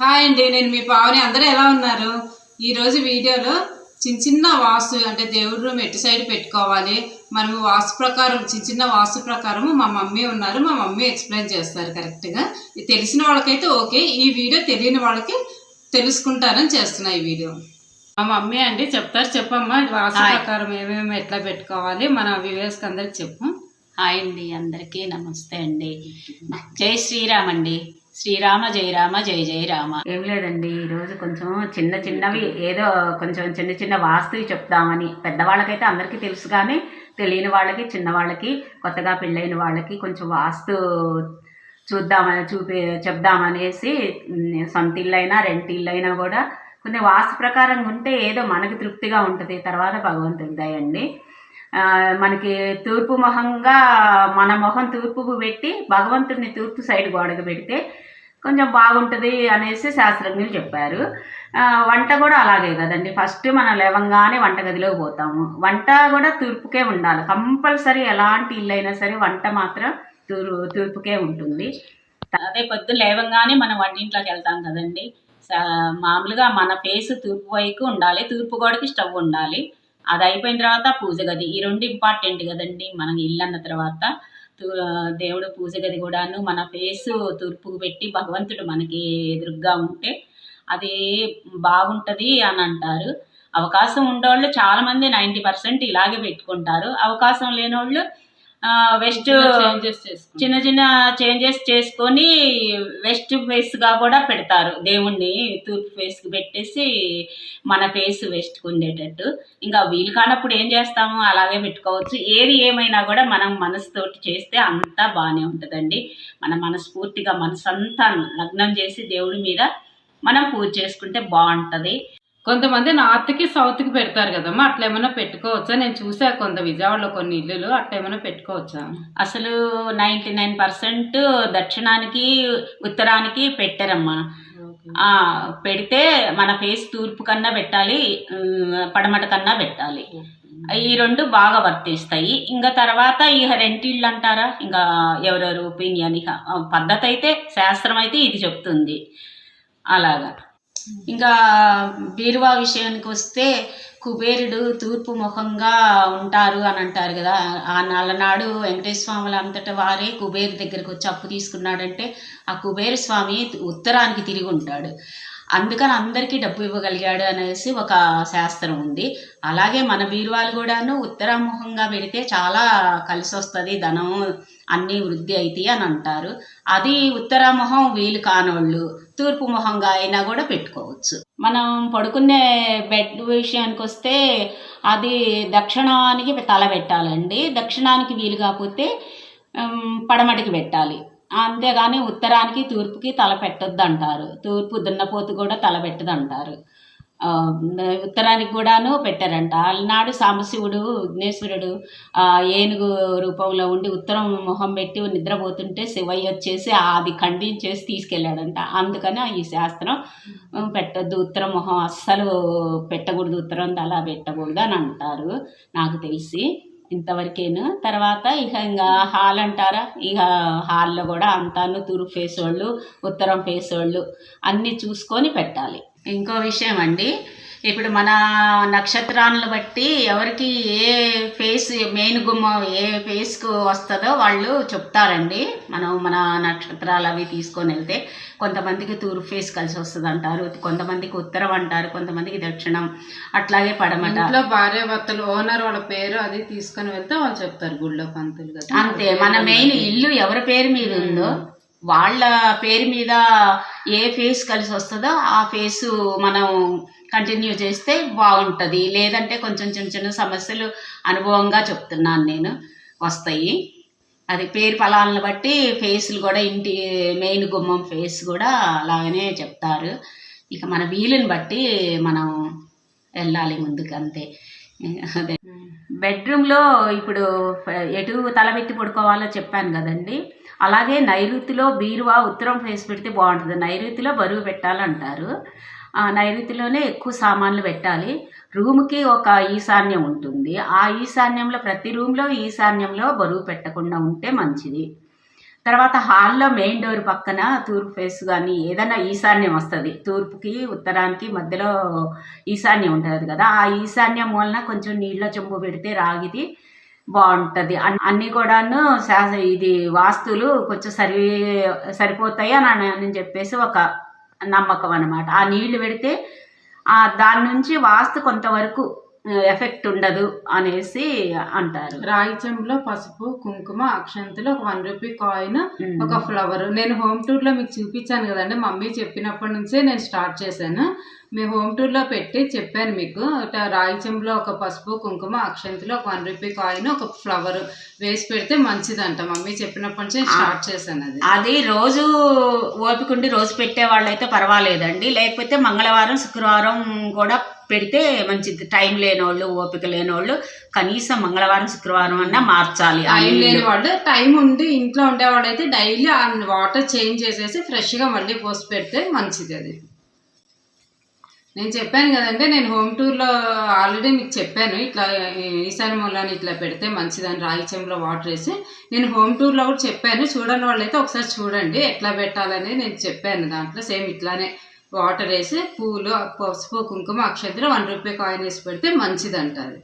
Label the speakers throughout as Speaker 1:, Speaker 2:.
Speaker 1: Hi అండి నేను మీ పావని. అందరూ ఎలా ఉన్నారు? ఈ రోజు వీడియోలో చిన్న చిన్న వాస్తు అంటే దేవుడి రూమ్ ఎటు సైడ్ పెట్టుకోవాలి మనము వాస్తు ప్రకారం చిన్న చిన్న వాస్తు ప్రకారం మా మమ్మీ ఉన్నారు మా మమ్మీ ఎక్స్ప్లెయిన్ చేస్తారు కరెక్ట్గా తెలిసిన వాళ్ళకైతే ఓకే ఈ వీడియో తెలియని వాళ్ళకి తెలుసుకుంటారని చేస్తున్నా ఈ వీడియో. మా మమ్మీ అండి చెప్తారు చెప్పమ్మా వాస్తు. ప్రకారం ఏమేమి ఎట్లా పెట్టుకోవాలి మన వ్యూవర్స్కి అందరికి చెప్పు.
Speaker 2: హాయ్ అండి అందరికీ నమస్తే అండి. జై శ్రీరామ్ అండి. శ్రీరామ జై రామ జై జై రామ. ఏం లేదండి ఈరోజు కొంచెం చిన్న చిన్నవి ఏదో కొంచెం చిన్న చిన్న వాస్తువి చెప్దామని. పెద్దవాళ్ళకైతే అందరికీ తెలుసు కానీ తెలియని వాళ్ళకి చిన్నవాళ్ళకి కొత్తగా పెళ్ళైన వాళ్ళకి కొంచెం వాస్తు చూద్దామని చూపి చెప్దామనేసి సొంత ఇల్లు అయినా రెంట్ ఇల్లు అయినా కూడా కొంచెం వాస్తు ప్రకారం ఉంటే ఏదో మనకి తృప్తిగా ఉంటుంది. తర్వాత భగవంతుడి దయ అండి. మనకి తూర్పు మొహంగా మన మొహం తూర్పుకు పెట్టి భగవంతుడిని తూర్పు సైడ్ గోడకు పెడితే కొంచెం బాగుంటుంది అనేసి శాస్త్రజ్ఞులు చెప్పారు. వంట కూడా అలాగే కదండి. ఫస్ట్ మనం లేవంగానే వంటగదిలోకి పోతాము. వంట కూడా తూర్పుకే ఉండాలి. కంపల్సరీ ఎలాంటి ఇల్లు అయినా సరే వంట మాత్రం తూర్పు తూర్పుకే ఉంటుంది. అదే పొద్దు లేవంగానే మనం వంటింట్లోకి వెళ్తాం కదండి. మామూలుగా మన ఫేస్ తూర్పు వైపు ఉండాలి. తూర్పు గోడకి స్టవ్ ఉండాలి. అది అయిపోయిన తర్వాత పూజ గది. ఈ రెండు ఇంపార్టెంట్ కదండి. మనం ఇల్లు అన్న తర్వాత తూ- దేవుడు పూజ గది కూడాను మన ఫేస్ తూర్పుకు పెట్టి భగవంతుడు మనకి ఎదురుగ్గా ఉంటే అది బాగుంటుంది అని అంటారు. అవకాశం ఉండేవాళ్ళు చాలామంది నైంటీ పర్సెంట్ ఇలాగే పెట్టుకుంటారు. అవకాశం లేనివాళ్ళు వెస్ట్ చిన్న చిన్న చేంజెస్ చేసుకొని వెస్ట్ ఫేస్గా కూడా పెడతారు. దేవుణ్ణి తూర్పు ఫేస్కి పెట్టేసి మన ఫేస్ వెస్ట్కు ఉండేటట్టు. ఇంకా వీలు కానప్పుడు ఏం చేస్తాము అలాగే పెట్టుకోవచ్చు. ఏది ఏమైనా కూడా మనం మనసుతోటి చేస్తే అంతా బాగానే ఉంటుందండి. మన మనస్ఫూర్తిగా మనసంతా లగ్నం చేసి దేవుడి మీద మనం పూజ చేసుకుంటే బాగుంటుంది.
Speaker 1: కొంతమంది నార్త్కి సౌత్కి పెడతారు కదమ్మా అట్లా ఏమైనా పెట్టుకోవచ్చా? నేను చూసా కొంత విజయవాడలో కొన్ని ఇల్లులు అట్లా ఏమైనా పెట్టుకోవచ్చా?
Speaker 2: అసలు నైంటీ నైన్ పర్సెంట్ దక్షిణానికి ఉత్తరానికి పెట్టారమ్మా. ఆ, పెడితే మన ఫేస్ తూర్పు కన్నా పెట్టాలి పడమట కన్నా పెట్టాలి. ఈ రెండు బాగా వర్తిస్తాయి. ఇంకా తర్వాత ఇక రెంటిళ్ళు అంటారా ఇంకా ఎవరెవరు ఒపీనియన్ ఇక పద్ధతి అయితే శాస్త్రం అయితే ఇది చెప్తుంది. అలాగా. ఇంకా బీరువా విషయానికి వస్తే కుబేరుడు తూర్పు ముఖంగా ఉంటారు అని అంటారు కదా. ఆ నల్లనాడు వెంకటేశ్వర స్వాముల వారే కుబేరు దగ్గరికి వచ్చి అప్పు తీసుకున్నాడంటే ఆ కుబేరు స్వామి ఉత్తరానికి తిరిగి ఉంటాడు. అందుకని అందరికీ డబ్బు ఇవ్వగలిగాడు అనేసి ఒక శాస్త్రం ఉంది. అలాగే మన బీరువాలు కూడాను ఉత్తరాముఖంగా పెడితే చాలా కలిసి వస్తుంది ధనం అన్నీ వృద్ధి అవుతాయి అని అంటారు. అది ఉత్తరాముఖం వీలు కానోళ్ళు. తూర్పు ముఖంగా అయినా కూడా పెట్టుకోవచ్చు. మనం పడుకునే బెడ్ విషయానికి వస్తే అది దక్షిణానికి తల పెట్టాలండి. దక్షిణానికి వీలు కాకపోతే పడమటికి పెట్టాలి. అంతేగాని ఉత్తరానికి తూర్పుకి తల పెట్టొద్దు అంటారు తూర్పు దున్నపోతు కూడా తల పెట్టదు అంటారు ఉత్తరానికి కూడాను పెట్టారంట. అలనాడు సాంబశివుడు విఘ్నేశ్వరుడు ఆ, ఏనుగు రూపంలో ఉండి ఉత్తరం మొహం పెట్టి నిద్రపోతుంటే శివయ్య వచ్చేసి అది ఖండించేసి తీసుకెళ్ళాడంట. అందుకని ఈ శాస్త్రం పెట్టద్దు ఉత్తరం మొహం అస్సలు పెట్టకూడదు ఉత్తరం అలా పెట్టకూడదు అని అంటారు నాకు తెలిసి. ఇంతవరకేను. తర్వాత ఇక ఇంకా హాల్ అంటారా? ఇక హాల్లో కూడా అంతాను తూర్పు ఫేస్ వాళ్ళు ఉత్తరం ఫేస్ వాళ్ళు అన్నీ చూసుకొని పెట్టాలి. ఇంకో విషయం అండి ఇప్పుడు మన నక్షత్రాలను బట్టి ఎవరికి ఏ ఫేస్ మెయిన్ గుమ్మం ఏ ఫేస్కు వస్తుందో వాళ్ళు చెప్తారండి. మనం మన నక్షత్రాలు అవి తీసుకొని వెళ్తే కొంతమందికి తూర్పు ఫేస్ కలిసి వస్తుంది అంటారు కొంతమందికి ఉత్తరం అంటారు కొంతమందికి దక్షిణం అట్లాగే పడమట.
Speaker 1: ఇంట్లో భార్య భర్తలు ఓనర్ వాళ్ళ పేరు అది తీసుకొని వెళ్తే వాళ్ళు చెప్తారు గుళ్ళో పంతులు
Speaker 2: అంతే మన మెయిన్ ఇల్లు ఎవరి పేరు మీద ఉందో వాళ్ళ పేరు మీద ఏ ఫేస్ కలిసి వస్తుందో ఆ ఫేస్ మనం కంటిన్యూ చేస్తే బాగుంటుంది. లేదంటే కొంచెం చిన్న చిన్న సమస్యలు అనుభవంగా చెప్తున్నాను నేను. వస్తాయి. అది పేరు ఫలాలను బట్టి ఫేస్లు కూడా ఇంటి మెయిన్ గుమ్మం ఫేస్ కూడా అలాగనే చెప్తారు. ఇక మన వీలుని బట్టి మనం వెళ్ళాలి ముందుకు అంతే. అదే. బెడ్రూమ్లో ఇప్పుడు ఎటు తలబెట్టి పడుకోవాలో చెప్పాను కదండి. అలాగే నైరుతిలో బీరువా ఉత్తరం ఫేస్ పెడితే బాగుంటుంది. నైరుతిలో బరువు పెట్టాలంటారు. ఆ నైరుతిలోనే ఎక్కువ సామాన్లు పెట్టాలి. రూమ్కి ఒక ఈశాన్యం ఉంటుంది. ఆ ఈశాన్యంలో ప్రతి రూమ్లో ఈశాన్యంలో బరువు పెట్టకుండా ఉంటే మంచిది. తర్వాత హాల్లో మెయిన్ డోర్ పక్కన తూర్పు ఫేస్ కానీ ఏదైనా ఈశాన్యం వస్తుంది. తూర్పుకి ఉత్తరానికి మధ్యలో ఈశాన్యం ఉంటుంది కదా. ఆ ఈశాన్యం వలన కొంచెం నీళ్ళ చెంబు పెడితే రాగిది బాగుంటుంది. అన్- అన్నీ కూడాను ఇది వాస్తులు కొంచెం సరి సరిపోతాయి అని అని చెప్పేసి ఒక నమ్మకం అనమాట ఆ నీళ్ళు పెడితే ఆ దాని నుంచి వాస్తు కొంతవరకు ఎఫెక్ట్ ఉండదు అనేసి అంటారు.
Speaker 1: రాగి చెంబులో పసుపు కుంకుమ అక్షంతలు ఒక వన్ రూపీ కాయిన్. ఒక ఫ్లవర్. నేను హోమ్ టూర్లో మీకు చూపించాను కదండి. మమ్మీ చెప్పినప్పటి నుంచే నేను స్టార్ట్ చేశాను. మీ హోమ్ టూర్లో పెట్టి చెప్పాను మీకు. రాగి చెంబులో ఒక పసుపు కుంకుమ అక్షంతలు ఒక వన్ రూపీ కాయిన్ ఒక ఫ్లవర్ వేసి పెడితే మంచిదంట. మమ్మీ చెప్పినప్పటి నుంచి స్టార్ట్ చేశాను అది.
Speaker 2: అది రోజు ఓపికండి రోజు పెట్టే వాళ్ళైతే పర్వాలేదండి. లేకపోతే మంగళవారం శుక్రవారం కూడా పెడితే మంచిది. టైం లేని వాళ్ళు ఓపిక లేని వాళ్ళు కనీసం మంగళవారం శుక్రవారం అన్నా మార్చాలి
Speaker 1: టైం లేని. వాళ్ళు టైం ఉండి ఇంట్లో ఉండేవాళ్ళు అయితే డైలీ వాటర్ చేంజ్ చేసేసి ఫ్రెష్గా మళ్ళీ పోసి పెడితే మంచిది అది. నేను చెప్పాను కదండి నేను హోమ్ టూర్లో ఆల్రెడీ మీకు చెప్పాను. ఇట్లా ఈశాన్య మూలాన్ని ఇట్లా పెడితే మంచిదని రాగి చెంబులో వాటర్ వేసి. నేను హోమ్ టూర్లో కూడా చెప్పాను. చూడని వాళ్ళైతే ఒకసారి చూడండి ఎట్లా పెట్టాలని నేను చెప్పాను. దాంట్లో సేమ్ ఇట్లానే వాటర్ వేసి పూలు పసుపు కుంకుమ అక్షంతలు వన్ రూపీ కాయిన్ వేసి పెడితే మంచిదంట అది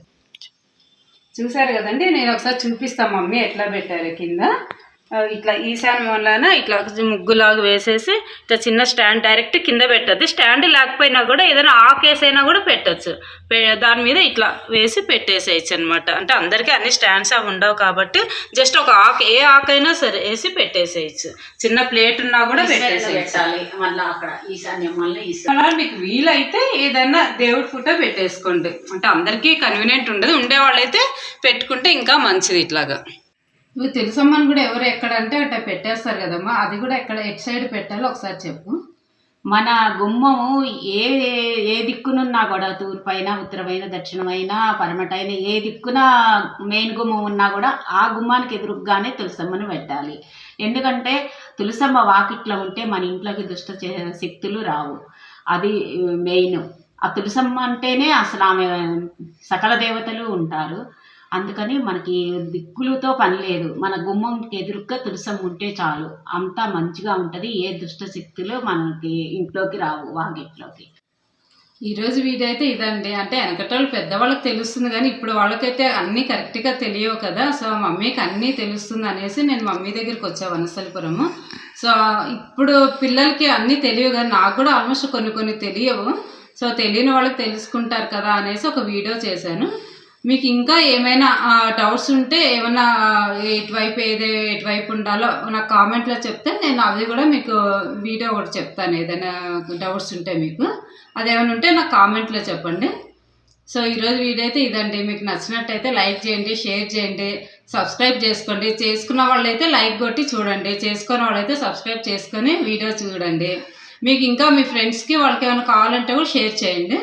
Speaker 1: చూసారు కదండి నేను ఒకసారి చూపిస్తాను మమ్మీ ఎట్లా పెట్టారు కింద. ఇట్లా ఈశాన్య మూలాన ఇట్లా ముగ్గులాగా వేసేసి ఇట్లా చిన్న స్టాండ్ డైరెక్ట్ కింద పెట్టద్దు. స్టాండ్ లేకపోయినా కూడా ఏదైనా ఆకేసైనా కూడా పెట్టచ్చు. దాని మీద ఇట్లా వేసి పెట్టేసేయచ్చు అనమాట అంటే అందరికీ అన్ని స్టాండ్స్ అవి ఉండవు కాబట్టి జస్ట్ ఒక ఆకు ఏ ఆకైనా సరే వేసి పెట్టేసేయచ్చు. చిన్న ప్లేట్ ఉన్నా కూడా పెట్టేసేయచ్చు.
Speaker 2: పెట్టాలి. మళ్ళీ అక్కడ ఈశాన్యం
Speaker 1: అలా మీకు వీలైతే ఏదైనా దేవుడి ఫోటో పెట్టేసుకోండి. అంటే అందరికీ కన్వీనియంట్ ఉండదు. ఉండేవాళ్ళైతే పెట్టుకుంటే ఇంకా మంచిది ఇట్లాగా. నువ్వు తెలుసమ్మని కూడా ఎవరు ఎక్కడ అంటే అట్లా పెట్టేస్తారు కదమ్మా. అది కూడా ఎక్కడ ఎట్ సైడ్ పెట్టాలో ఒకసారి చెప్పు.
Speaker 2: మన గుమ్మము ఏ ఏ దిక్కునున్నా కూడా తూర్పైన ఉత్తరమైన దక్షిణమైన పరమటైన ఏ దిక్కున మెయిన్ గుమ్మం ఉన్నా కూడా ఆ గుమ్మానికి ఎదురుగానే తులసమ్మను పెట్టాలి. ఎందుకంటే తులసమ్మ వాకిట్లో ఉంటే మన ఇంట్లోకి దుష్ట చే- శక్తులు రావు. అది మెయిన్. ఆ తులసమ్మ అంటేనే అసలు ఆమె సకల దేవతలు ఉంటారు. అందుకని మనకి దిక్కులతో పని లేదు. మన గుమ్మంకి ఎదురుగా తులసమ్మ ఉంటే చాలు. అంతా మంచిగా ఉంటుంది. ఏ దుష్ట శక్తులు మనకి ఇంట్లోకి రావు వాకిట్లోకి.
Speaker 1: ఈరోజు రోజు వీడియో అయితే ఇదండి. అంటే వెనకటోళ్ళు పెద్దవాళ్ళకి తెలుస్తుంది కానీ ఇప్పుడు వాళ్ళకైతే అన్నీ కరెక్ట్గా తెలియవు కదా. సో మమ్మీకి అన్నీ తెలుస్తుంది అనేసి నేను మమ్మీ దగ్గరికి వచ్చా వనసలిపురము. సో ఇప్పుడు పిల్లలకి అన్నీ తెలియవు కానీ నాకు కూడా ఆల్మోస్ట్ కొన్ని కొన్ని తెలియవు. సో తెలియని వాళ్ళకి తెలుసుకుంటారు కదా అనేసి ఒక వీడియో చేశాను. మీకు ఇంకా ఏమైనా డౌట్స్ ఉంటే ఏమైనా ఎటువైపు ఏదే ఎటువైపు ఉండాలో నాకు కామెంట్లో చెప్తే నేను అవి కూడా మీకు వీడియో కూడా చెప్తాను ఏదైనా డౌట్స్ ఉంటే మీకు. అదేమైనా ఉంటే నాకు కామెంట్లో చెప్పండి. సో ఈరోజు వీడియో అయితే ఇదండి. మీకు నచ్చినట్టయితే లైక్ చేయండి షేర్ చేయండి సబ్స్క్రైబ్ చేసుకోండి. చేసుకున్న వాళ్ళైతే లైక్ కొట్టి చూడండి. చేసుకున్న వాళ్ళైతే సబ్స్క్రైబ్ చేసుకొని వీడియో చూడండి. మీకు ఇంకా మీ ఫ్రెండ్స్కి వాళ్ళకి ఏమైనా కావాలంటే కూడా షేర్ చేయండి.